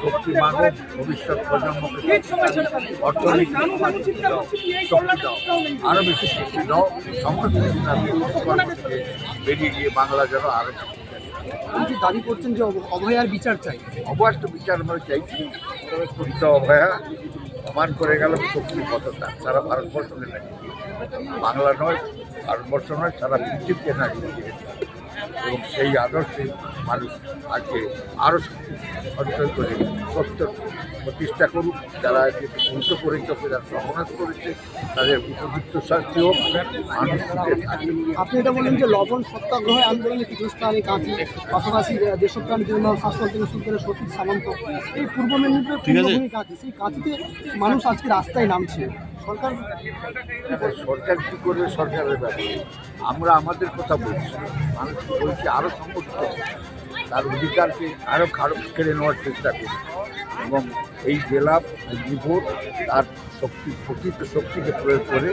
শক্তি মানব ভবিষ্যৎ প্রজন্মকে অর্থনীতি শক্তি দাও। আরও বেশি শক্তি দাও সমস্ত বেরিয়ে গিয়ে বাংলা যেন আরও আপনি দাবি করছেন যে অভয়ার বিচার চাই। অবাষ্ট বিচার আমরা চাইছি। তবে অভয়া প্রমাণ করে গেল শক্তি কতটা সারা ভারতবর্ষকে নাকি বাংলা নয় ভারতবর্ষ নয় সারা পৃথিবীকে নাকি। এবং সেই আদর্শে মানুষ আজকে আরও অর্জন করে সত্য। প্রতিষ্ঠা করুক যারা উল্টো করেছে যারা সর্বনাশ করেছে তাদের উপযুক্ত শাস্তি হোক মানুষ আপনি এটা বলেন যে লবণ সত্যাগ্রহ আন্দোলনে কিছু স্থানে কাঁচি পাশাপাশি আহ, দেশপ্রাণ বিভিন্ন স্বাস্থ্য থেকে শুরু করে সতীশ সামন্ত এই পূর্ব মেদিনীপুরের পূর্বভূমি সেই কাঁচিতে মানুষ আজকে রাস্তায় নামছে। সরকার সরকার কী করবে সরকারের ব্যাপার আমরা আমাদের কথা বলছি। মানুষ বলছি আরও সংগঠিত তার অধিকারকে আরও খারাপ কেড়ে নেওয়ার চেষ্টা করছি। এবং এই জেলা মেদিনীপুর তার শক্তি প্রকৃত শক্তিকে প্রয়োগ করে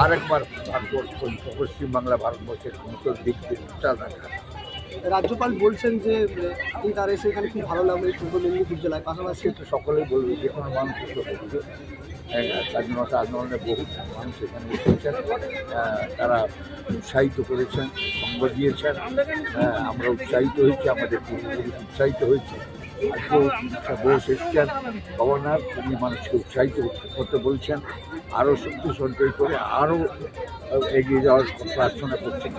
আর একবার ভারতবর্ষ পশ্চিমবাংলা ভারতবর্ষের সমস্ত দিককে উচ্চার রাখা রাজ্যপাল বলছেন যে আপনি তার এসে এখানে খুব ভালো লাগল এই পূর্ব মেদিনীপুর জেলায়। পাশাপাশি তো সকলেই বলবে যে কোনো মানুষ হ্যাঁ, স্বাধীনতা আন্দোলনে বহু মানুষ এখানে এসেছেন। তারা উৎসাহিত করেছেন সঙ্গ দিয়েছেন। হ্যাঁ, আমরা উৎসাহিত হয়েছি আমাদের পূর্বপুরুষ উৎসাহিত হয়েছে। বোস এসছেন, গভর্নর, তিনি মানুষকে উৎসাহিত করতে বলছেন, আরও শক্তি সঞ্চয় করে আরও এগিয়ে যাওয়ার প্রার্থনা করছেন